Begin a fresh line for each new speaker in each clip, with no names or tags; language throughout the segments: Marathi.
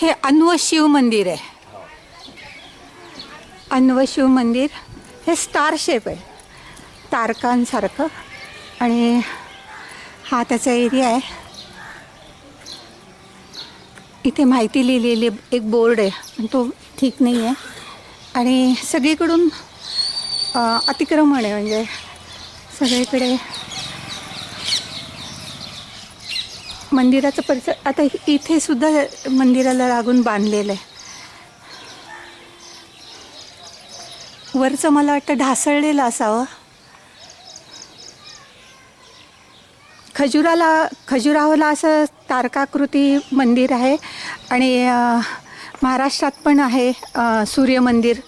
हे अन्व शिव मंदिर आहे. अन्व शिव मंदिर हे स्टार शेप आहे. तारकांसारखं. आणि हा त्याचा एरिया आहे. इथे माहिती लिहिलेली एक बोर्ड आहे पण तो ठीक नाही आहे. आणि सगळीकडून अतिक्रमण आहे म्हणजे सगळीकडे मंदिराचं परिसर आता इथे सुद्धा मंदिराला लागून बांधलेलं आहे. वरचं मला वाटतं ढासळलेलं असावं. खजुराला खजुराहोला असं तारकाकृती मंदिर आहे आणि महाराष्ट्रात पण आहे सूर्य मंदिर.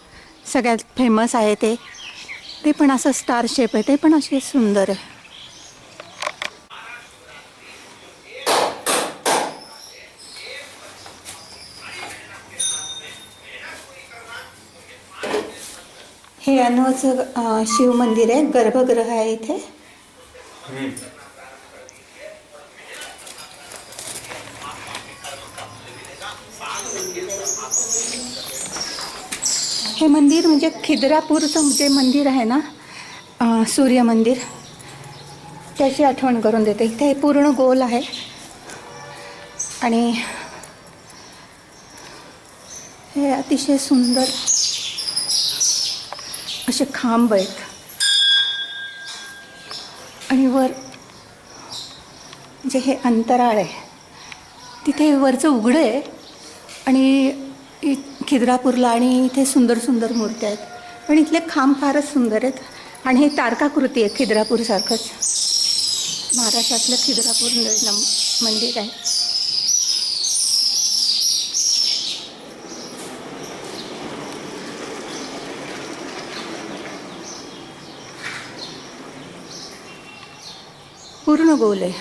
सगळ्यात फेमस आहे ते. ते पण असं स्टार शेप आहे. ते पण असे सुंदर आहे. हे अनवचं शिव मंदिर आहे गर्भगृह आहे इथे. हे मंदिर म्हणजे खिद्रापूरचं जे मंदिर आहे ना सूर्य मंदिर त्याची आठवण करून देते. इथे हे पूर्ण गोल आहे. आणि हे अतिशय सुंदर असे खांब आहेत. आणि वर जे हे अंतराळ आहे तिथे वरचं उघडं आहे. आणि इ- खिद्रापूरला आणि इथे सुंदर सुंदर मूर्त्या आहेत. पण इथले खांब फारच सुंदर आहेत. आणि हे तारकाकृती आहे खिद्रापूरसारखंच. महाराष्ट्रातलं खिद्रापूर मंदिर आहे. पूर्ण गोल आहे.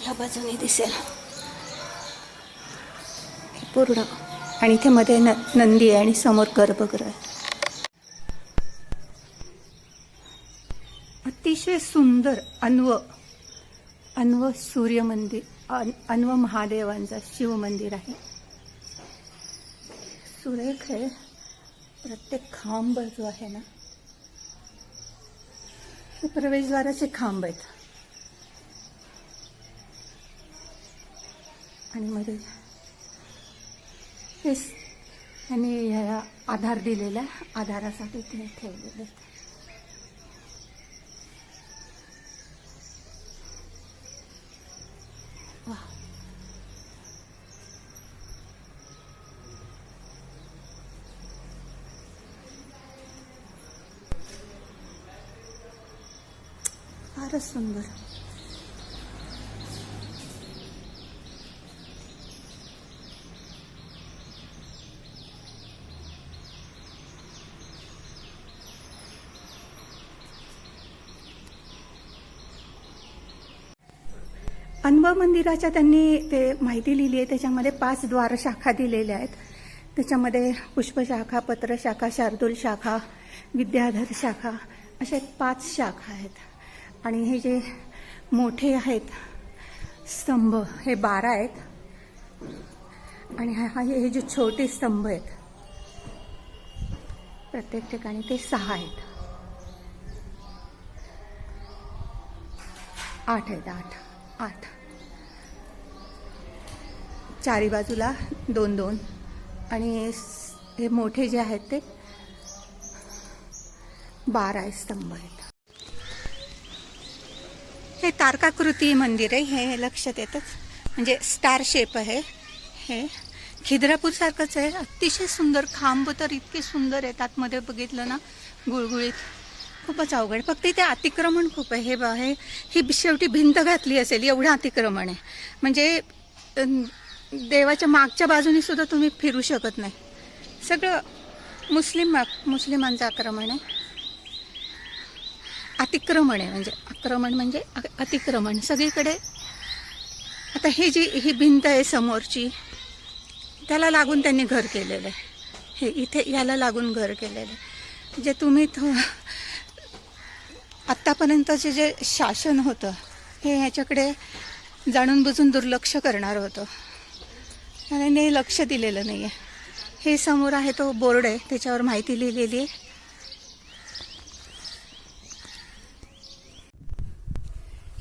ह्या बाजूने दिसेल. पूर्ण. आणि इथे मध्ये न नंदी आहे आणि समोर गर्भगृह आहे. अतिशय सुंदर अन्व अन्व सूर्य मंदिर अन अन्व महादेवांचा शिव मंदिर आहे. सुरेख आहे. प्रत्येक खांब जो आहे ना हे प्रवेशद्वाराचे खांब आहेत आणि मध्ये हेच त्यांनी ह्या आधार दिलेला आधारासाठी ते ठेवलेले आहेत. फारच सुंदर. अन्व मंदिराच्या त्यांनी ते माहिती लिहिली आहे. त्याच्यामध्ये पाच द्वार शाखा दिलेल्या आहेत. त्याच्यामध्ये पुष्पशाखा पत्रशाखा शार्दूल शाखा विद्याधर शाखा अशा पाच शाखा आहेत. आणि हे जे मोठे आहेत स्तंभ हे बारा आहेत. आणि हा हे जे छोटे स्तंभ आहेत प्रत्येक ठिकाणी ते सहा आहेत. आठ आहेत आठ आठ. चारी बाजूला दोन दोन. आणि हे मोठे जे आहेत ते बारा स्तंभ आहेत. हे तारकाकृती मंदिर आहे हे लक्षात येतच म्हणजे स्टार शेप आहे हे. खिद्रापूरसारखंच आहे अतिशय सुंदर खांब तर इतके सुंदर आहेत आतमध्ये बघितलं ना गुळगुळीत. खूपच अवघड. फक्त इथे अतिक्रमण खूप आहे. हे बा हे ही शेवटी भिंत घातली असेल एवढं अतिक्रमण आहे. म्हणजे देवाच्या मागच्या बाजूने सुद्धा तुम्ही फिरू शकत नाही. सगळं मुस्लिम मुस्लिमांचं आक्रमण आहे. अतिक्रमण आहे म्हणजे. आक्रमण म्हणजे अतिक्रमण. सगळीकडे आता ही जी ही भिंत आहे समोरची त्याला लागून त्यांनी घर केलेलं आहे. हे इथे याला लागून घर केलेलं आहे. जे तुम्ही थो आत्तापर्यंतचे जे शासन होतं हे ह्याच्याकडे जाणून बुजून दुर्लक्ष करणार होतं. त्याने लक्ष दिलेलं नाही आहे हे समोर आहे तो बोर्ड आहे त्याच्यावर माहिती लिहिलेली आहे.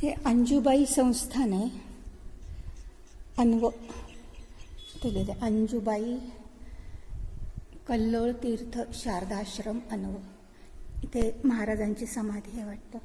हे अंजुबाई संस्थान आहे अनव केलेलं आहे, अंजुबाई कल्लोळ तीर्थ शारदाश्रम अनव. इथे महाराजांची समाधी आहे वाटतं.